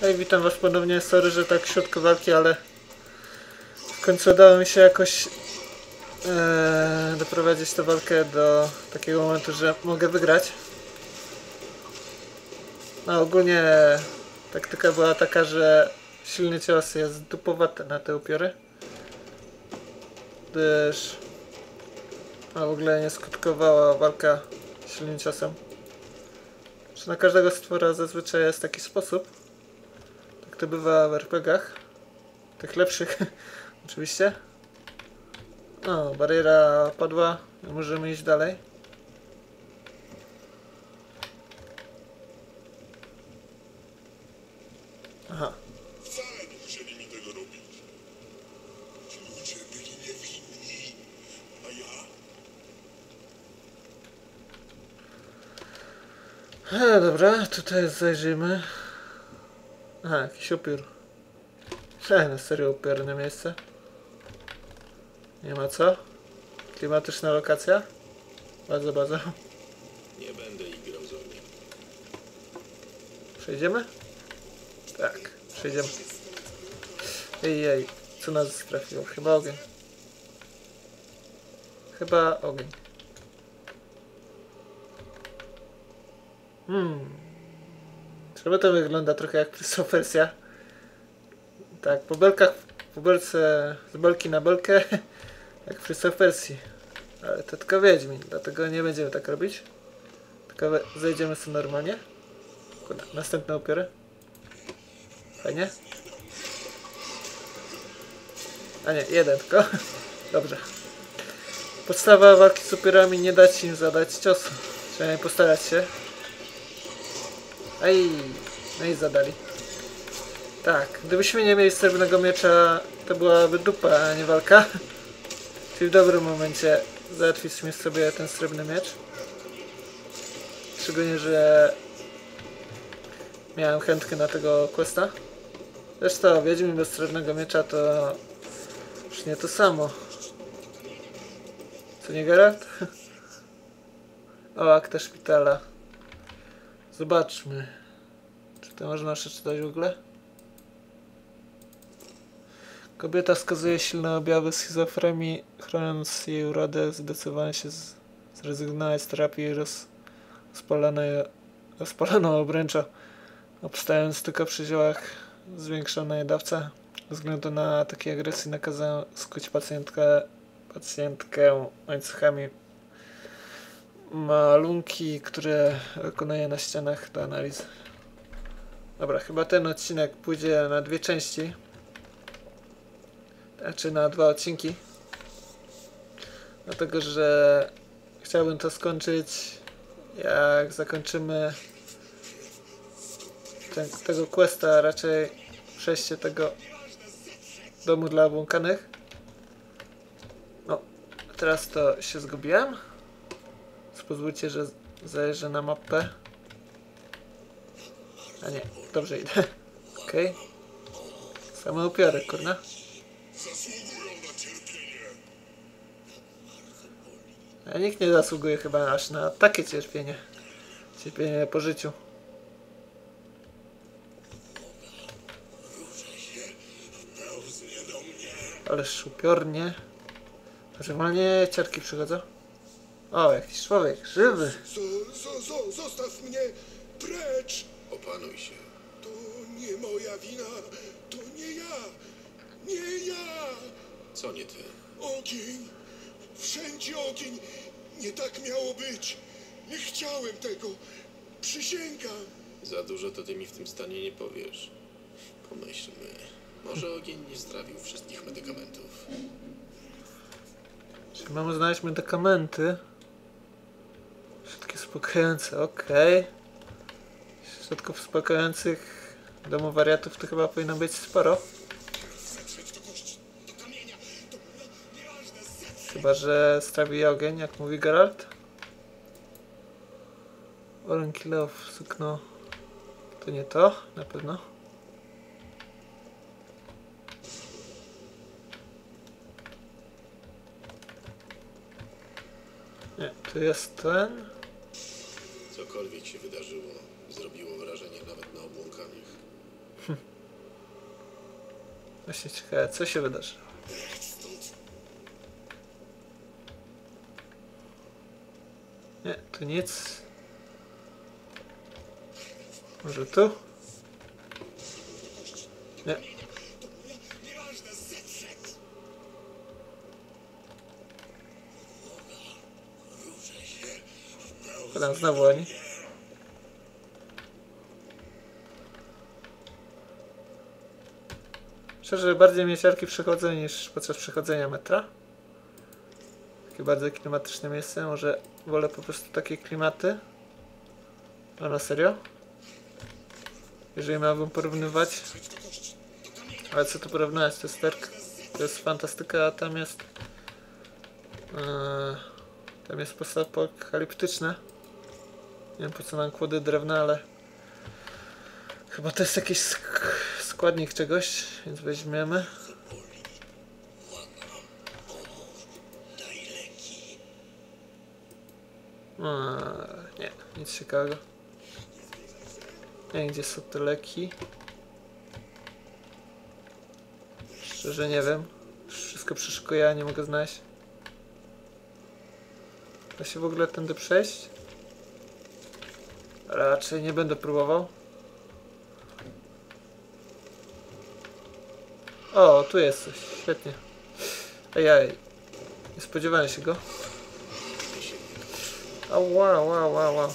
Hej, witam was ponownie. Sorry, że tak w środku walki, ale w końcu udało mi się jakoś e, doprowadzić tę walkę do takiego momentu, że mogę wygrać. No ogólnie taktyka była taka, że silny cios jest dupowaty na te upiory. Gdyż a w ogóle nie skutkowała walka silnym ciosem. Że na każdego stwora zazwyczaj jest taki sposób. To bywa w RPGach. Tych lepszych, oczywiście. No, bariera padła. Możemy iść dalej. Aha. Wcale nie musieli mi tego robić. Ci ludzie byli niewinni, a ja E, dobra, tutaj zajrzyjmy. Aha, jakiś upiór. E, na serio upiorne miejsce. Nie ma co. Klimatyczna lokacja. Bardzo, bardzo. nie będę igrał z ogniem. Przejdziemy? Tak, przejdziemy. Ej, ej, co nas trafiło? Chyba ogień. Chyba ogień. Hmm. Czemu to wygląda trochę jak Prysofersja? Tak, po belkach, po belce, z belki na belkę, jak Prysofersji. Ale to tylko Wiedźmin, dlatego nie będziemy tak robić. Tylko zejdziemy sobie normalnie. Następne upiory. Fajnie. A nie, jeden tylko. Dobrze. Podstawa walki z upierami nie dać im zadać ciosu. Trzeba postarać się. Ej, no i zadali. Tak, gdybyśmy nie mieli srebrnego miecza, to byłaby dupa, a nie walka. Czyli w dobrym momencie załatwiliśmy sobie ten srebrny miecz. Szczególnie, że miałem chętkę na tego questa. Zresztą Wiedźmin bez srebrnego miecza to już nie to samo. Co nie Geralt? O, akta szpitala. Zobaczmy. Czy to można przeczytać w ogóle? Kobieta wskazuje silne objawy schizofrenii, chroniąc jej urodę, zdecydowała się zrezygnować z terapii roz, rozpalanej, rozpaloną obręczą, obstając tylko przy ziołach zwiększonej dawce. Ze względu na ataki agresji nakazano skuć pacjentkę, pacjentkę łańcuchami malunki, które wykonuje na ścianach do analiz. Dobra, chyba ten odcinek pójdzie na dwie części. Znaczy na dwa odcinki. Dlatego, że chciałbym to skończyć jak zakończymy ten, tego questa, raczej przejście tego domu dla obłąkanych. No, teraz to się zgubiłem. Pozwólcie, że zajrzę na mapę. A nie, dobrze idę. Okej. Same upiory, kurna. A nikt nie zasługuje chyba aż na takie cierpienie. Cierpienie po życiu. Pełznie do mnie. Ależ upiornie. Normalnie ciarki przychodzą. O, jakiś człowiek, żywy. Zo, zo, zo, zostaw mnie precz. Opanuj się. To nie moja wina. To nie ja. Nie ja. Co nie ty? Ogień. Wszędzie ogień. Nie tak miało być. Nie chciałem tego. Przysięgam. Za dużo to ty mi w tym stanie nie powiesz. Pomyślmy. Może ogień nie strawił wszystkich medykamentów. Czyli mamy znaleźć medykamenty. Środki uspokajające, okej. Środków uspokajających domu wariatów to chyba powinno być sporo. Chyba, że strawi ogień, jak mówi Geralt. Oren Kill sukno. To nie to, na pewno. Nie, tu jest ten. Cokolwiek się wydarzyło, zrobiło wrażenie nawet na obłąkanych. Właśnie ciekawe, co się wydarzy. Nie, tu nic. Może tu? Nie. Potem znowu oni. Szczerze, bardziej ciarki przychodzą niż podczas przechodzenia metra. Takie bardzo klimatyczne miejsce. Może wolę po prostu takie klimaty. A na serio? Jeżeli miałbym porównywać. Ale co tu porównywać? To jest terk. To jest fantastyka, a tam jest... Eee, tam jest postapokaliptyczne. Nie wiem po co nam kłody drewna, ale chyba to jest jakiś sk składnik czegoś, więc weźmiemy. A, nie, nic ciekawego. Nie gdzie są te leki. Szczerze nie wiem. Wszystko przeszukuję, a nie mogę znaleźć. Da się w ogóle tędy przejść? Raczej nie będę próbował. O, tu jest coś. Świetnie. Ejej. Nie spodziewałem się go. O, wow, wow, wow, wow.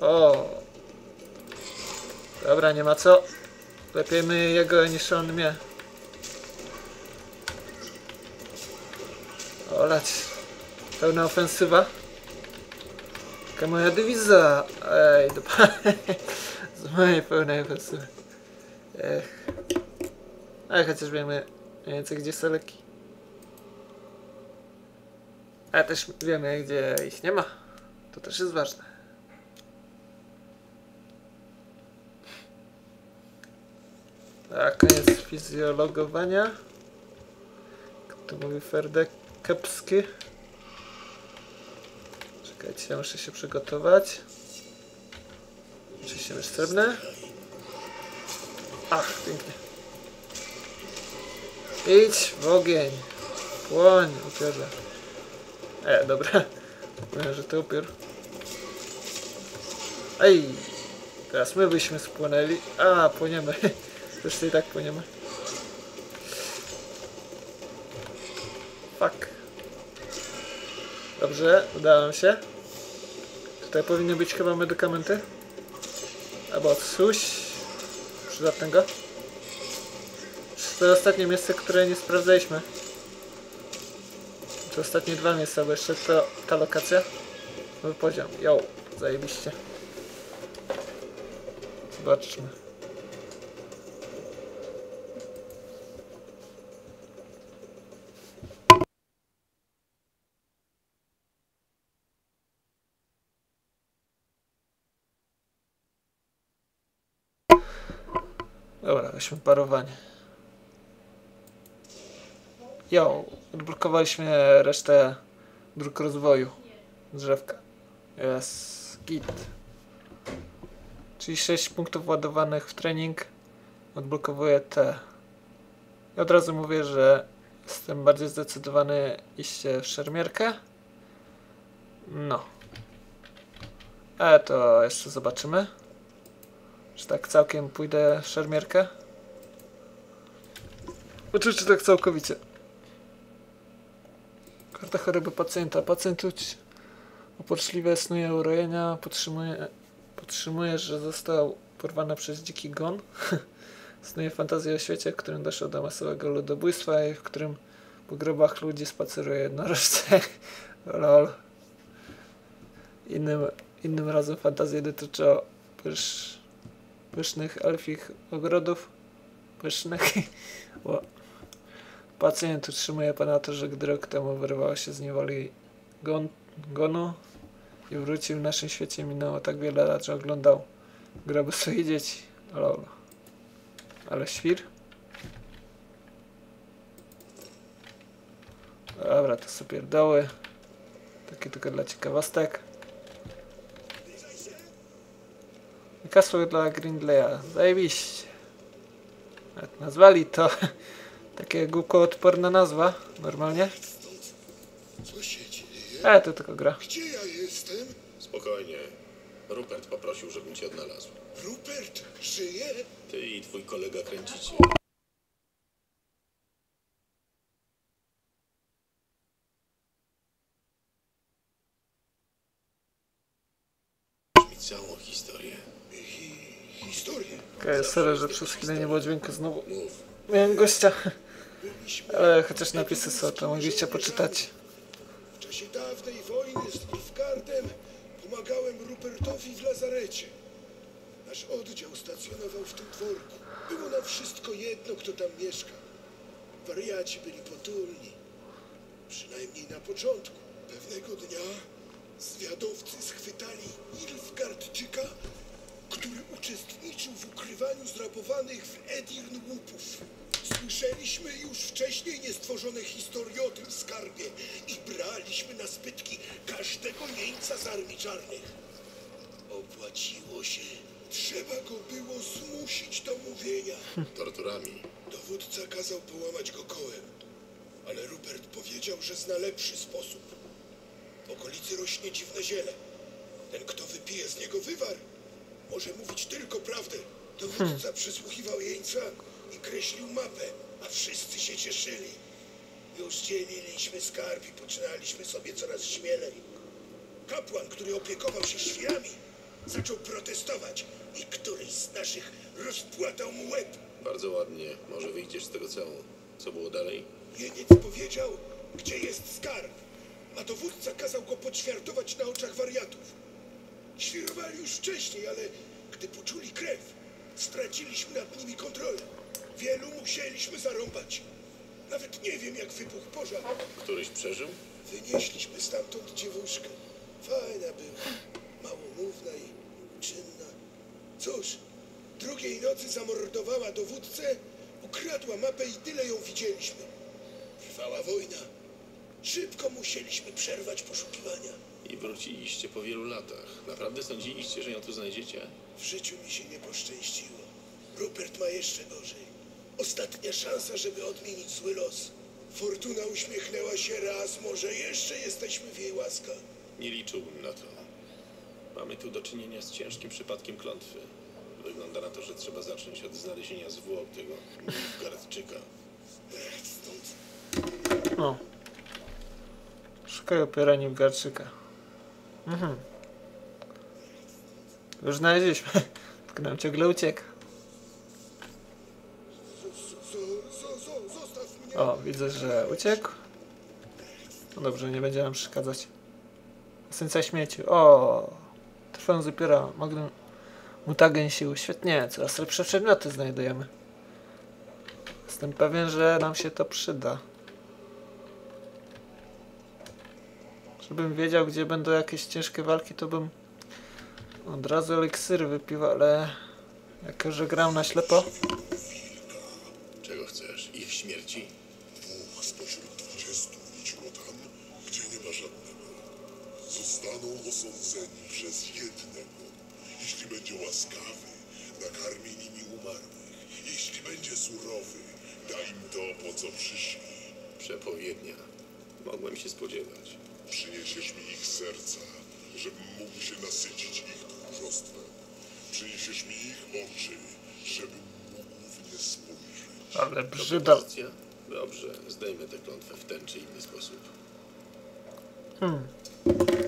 O. Dobra, nie ma co. Lepiej my jego niż on mnie. Olać. Pełna ofensywa. Taka moja dywiza. Ej, do Z mojej pełnej ofensywy. Ech. Ale chociaż wiemy mniej więcej gdzie są leki. A też wiemy gdzie ich nie ma. To też jest ważne. A koniec fizjologowania. Jak to mówi Ferdek Kepski. Czekajcie, ja muszę się przygotować. Oczywiście srebrne. Ach, pięknie. Idź w ogień. Płoń, upiorze. E, dobra. Mówię, że to upiór. Ej! Teraz my byśmy spłonęli. A, płyniemy. Zresztą i tak płyniemy. Fuck. Dobrze, udało się. Tutaj powinny być chyba medykamenty. Albo coś przydatnego. To jest ostatnie miejsce, które nie sprawdzaliśmy. To ostatnie dwa miejsca, bo jeszcze to, ta lokacja. Nowy poziom. Yo, zajebiście. Zobaczmy. Dobra, weźmy parowanie. Jo, odblokowaliśmy resztę dróg rozwoju. Drzewka. Jest git. Czyli 6 punktów ładowanych w trening odblokowuje te. I od razu mówię, że jestem bardziej zdecydowany iść w szermierkę. No. Ale to jeszcze zobaczymy. Czy tak całkiem pójdę w szermierkę? Oczywiście tak całkowicie. Karta choroby pacjenta. Pacjent uć snuje urojenia, podtrzymuje, podtrzymuje, że został porwany przez dziki gon. snuje fantazję o świecie, w którym doszło do masowego ludobójstwa i w którym po grobach ludzi spaceruje jednorożce. Lol. Innym, innym razem fantazje dotyczą pysz, pysznych elfich ogrodów. Pysznych. Pacjent utrzymuje ponadto, że gdy rok temu wyrwał się z niewoli gon, gonu i wrócił w naszym świecie minęło tak wiele lat, że oglądał groby swoich dzieci. Lol. Ale świr. Dobra, to są pierdoły. Takie tylko dla ciekawostek. I Kasło dla Grindleya. Zajebiście. Jak nazwali to takie głupkoodporna nazwa, normalnie. Co się dzieje? E, to tylko gra. Gdzie ja jestem? Spokojnie. Rupert poprosił, żebym cię odnalazł. Rupert żyje? Ty i twój kolega kręcicie. mi całą historię. Hi historię. Okej, sorry, że przez chwilę nie było dźwięku znowu. Mów. Miałem gościa, ale chociaż napisy są, to mogliście poczytać. w czasie dawnej wojny z Nilfgaardem pomagałem Rupertowi w lazarecie. Nasz oddział stacjonował w tym dworku. Było nam wszystko jedno, kto tam mieszka. Wariaci byli potulni. Przynajmniej na początku. Pewnego dnia zwiadowcy schwytali Nilfgaardczyka, który uczestniczył w ukrywaniu zrabowanych w Edirn łupów. Słyszeliśmy już wcześniej niestworzone historie o tym skarbie i braliśmy na spytki każdego jeńca z armii czarnych. Opłaciło się. Trzeba go było zmusić do mówienia. Torturami. Dowódca kazał połamać go kołem, ale Rupert powiedział, że zna lepszy sposób. W okolicy rośnie dziwne ziele. Ten, kto wypije z niego wywar, może mówić tylko prawdę. Dowódca przysłuchiwał jeńca i kreślił mapę, a wszyscy się cieszyli. Już dzieliliśmy skarb i poczynaliśmy sobie coraz śmielej. Kapłan, który opiekował się świrami, zaczął protestować i któryś z naszych rozpłatał mu łeb. Bardzo ładnie. Może wyjdziesz z tego całą. Co było dalej? Jeniec powiedział, gdzie jest skarb, a dowódca kazał go poćwiartować na oczach wariatów. Świrowali już wcześniej, ale gdy poczuli krew, straciliśmy nad nimi kontrolę. Wielu musieliśmy zarąbać. Nawet nie wiem, jak wybuchł pożar. Któryś przeżył? Wynieśliśmy stamtąd dziewuszkę. Fajna była, małomówna i czynna. Cóż, drugiej nocy zamordowała dowódcę, ukradła mapę i tyle ją widzieliśmy. Trwała wojna. Szybko musieliśmy przerwać poszukiwania. I wróciliście po wielu latach. Naprawdę sądziliście, że ją tu znajdziecie? W życiu mi się nie poszczęściło. Rupert ma jeszcze gorzej. Ostatnia szansa, żeby odmienić zły los. Fortuna uśmiechnęła się raz, może jeszcze jesteśmy w jej łaskach. Nie liczyłbym na to. Mamy tu do czynienia z ciężkim przypadkiem klątwy. Wygląda na to, że trzeba zacząć od znalezienia zwłok tego Nilfgaardczyka. Stąd No. Szukaj opierania w garczyka. Mhm. Już znaleźliśmy. Tylko nam ciągle ucieka. O, widzę, że uciekł. No dobrze, nie będzie nam przeszkadzać. Esencja śmieci. O, trwając dopiero. Magnum mutagen sił. Świetnie, coraz lepsze przedmioty znajdujemy. Jestem pewien, że nam się to przyda. Żebym wiedział, gdzie będą jakieś ciężkie walki, to bym od razu eliksiry wypił, ale jako, że gram na ślepo, da im to, po co przyszli. Przepowiednia. Mogłem się spodziewać. Przyniesiesz mi ich serca, żebym mógł się nasycić ich tchórzostwem. Przyniesiesz mi ich oczy, żebym mógł w nie spojrzeć. ale propozycja? Dobrze, zdejmę tę klątwę w ten czy inny sposób.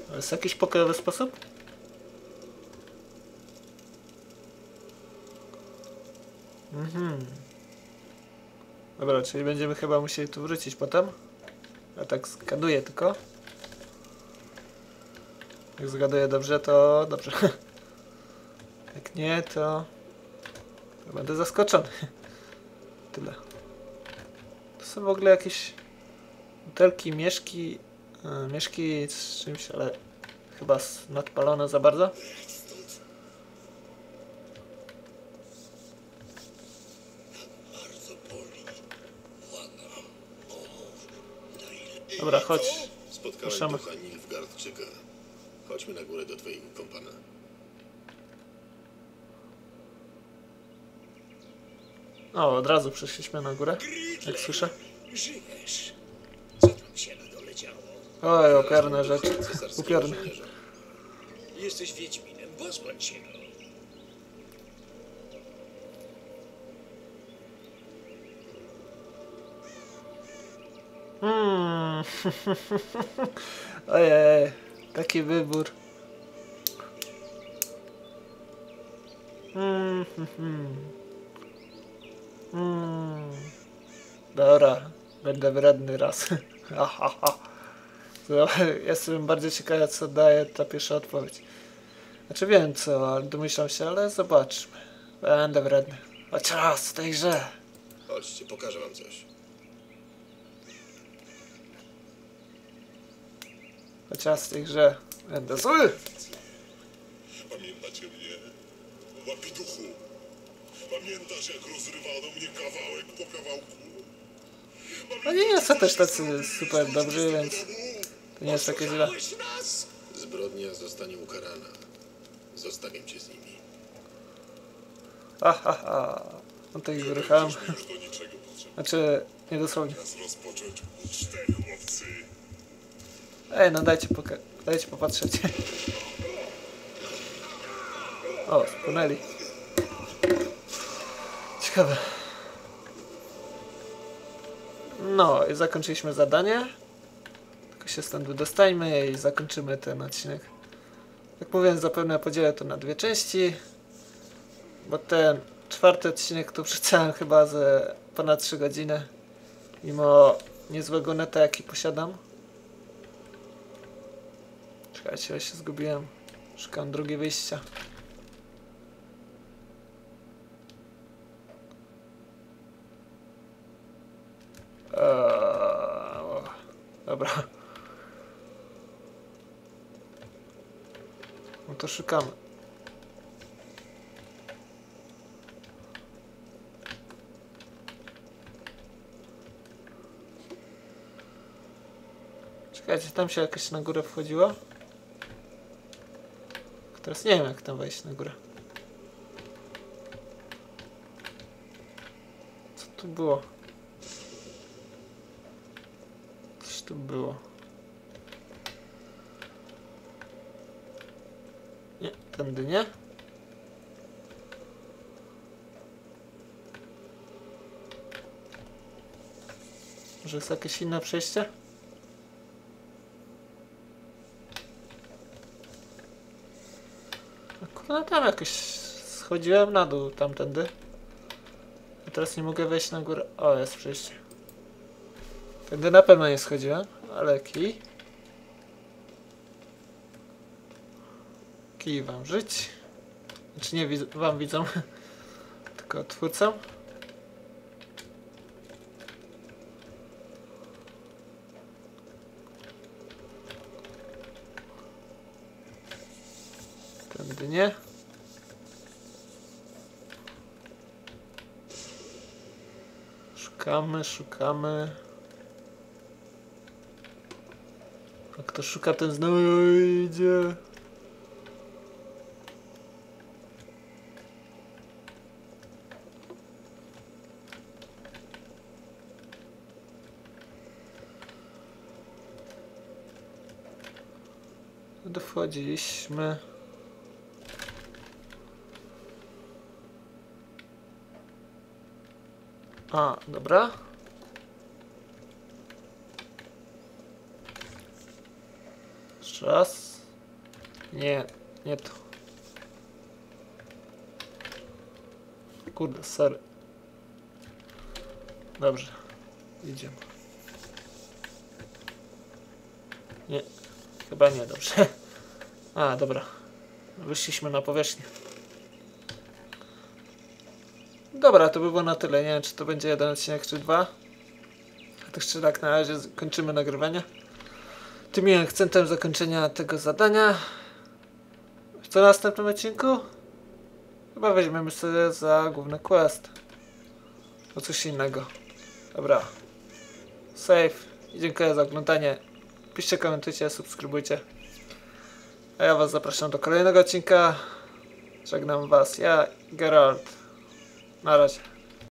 To jest jakiś pokojowy sposób? Mhm. Dobra, czyli będziemy chyba musieli tu wrócić potem. Ja tak zgaduję tylko. Jak zgaduję dobrze, to dobrze. Jak nie, to... to będę zaskoczony. Tyle. To są w ogóle jakieś butelki, mieszki, e, mieszki z czymś, ale chyba nadpalone za. Bardzo Dobra, chodź. Spotkałem Ruszamy. ducha Nilfgaardczyka. Chodźmy na górę do twojego kompana. O, od razu przeszliśmy na górę, jak słyszę. Żyjesz. Co tam się na dole działo? Oj, opierne rzeczy. Upiorne. Jesteś Wiedźminem, pozbądź się go. Hmm. Ojej, taki wybór. Hmm. Hmm. Dobra, będę wredny raz. Ha. To Jestem bardziej ciekawy, co daje ta pierwsza odpowiedź. Znaczy wiem co, ale domyślam się, ale zobaczmy. Będę wredny. Choć raz w tej grze. Chodźcie, pokażę wam coś. Choć raz w tej grze. Będę zły. Pamiętacie mnie? Łapiduchu! Pamiętasz jak rozrywano mnie kawałek po kawałku? No nie, nie są też tacy super dobrzy, więc to nie jest takie źle. Zbrodnia zostanie ukarana. Zostawiam cię z nimi. Ha, ha, ha. No to ich wyruchałem. Znaczy, nie dosłownie. Ej, no dajcie, poka- dajcie popatrzeć. O, spłynęli. Ciekawe. No i zakończyliśmy zadanie. Tylko się stąd wydostajmy i zakończymy ten odcinek. Jak mówiłem, zapewne podzielę to na dwie części. Bo ten czwarty odcinek to przecież chyba ze ponad 3 godziny. Mimo niezłego neta jaki posiadam. Czekajcie, ja się zgubiłem. Szukam drugie wyjścia. Eee, dobra. No to szukamy. Czekajcie, tam się jakoś na górę wchodziło? Teraz nie wiem jak tam wejść na górę. Co tu było? Coś tu było. Nie, tędy nie. Może jest jakieś inne przejście? No tam jakoś schodziłem na dół tamtędy. A teraz nie mogę wejść na górę. O, jest przejście. Tędy na pewno nie schodziłem, ale kij. Kij wam żyć. Znaczy nie widz- wam widzą, tylko twórcom. Tędy nie. Szukamy, szukamy. A kto szuka, ten znowu idzie. Dochodziliśmy. A, dobra. Jeszcze raz. Nie, nie to. Kurde, sorry. Dobrze. Idziemy. Nie, chyba nie, dobrze. A, dobra. Wyszliśmy na powierzchnię. Dobra, to by było na tyle. Nie wiem, czy to będzie jeden odcinek, czy dwa. To jeszcze tak na razie kończymy nagrywanie. Tym miłym akcentem zakończenia tego zadania. Co następnym odcinku? Chyba weźmiemy sobie za główny quest. O coś innego. Dobra. Save. I dziękuję za oglądanie. Piszcie, komentujcie, subskrybujcie. A ja was zapraszam do kolejnego odcinka. Żegnam was. Ja, Geralt. Na razie.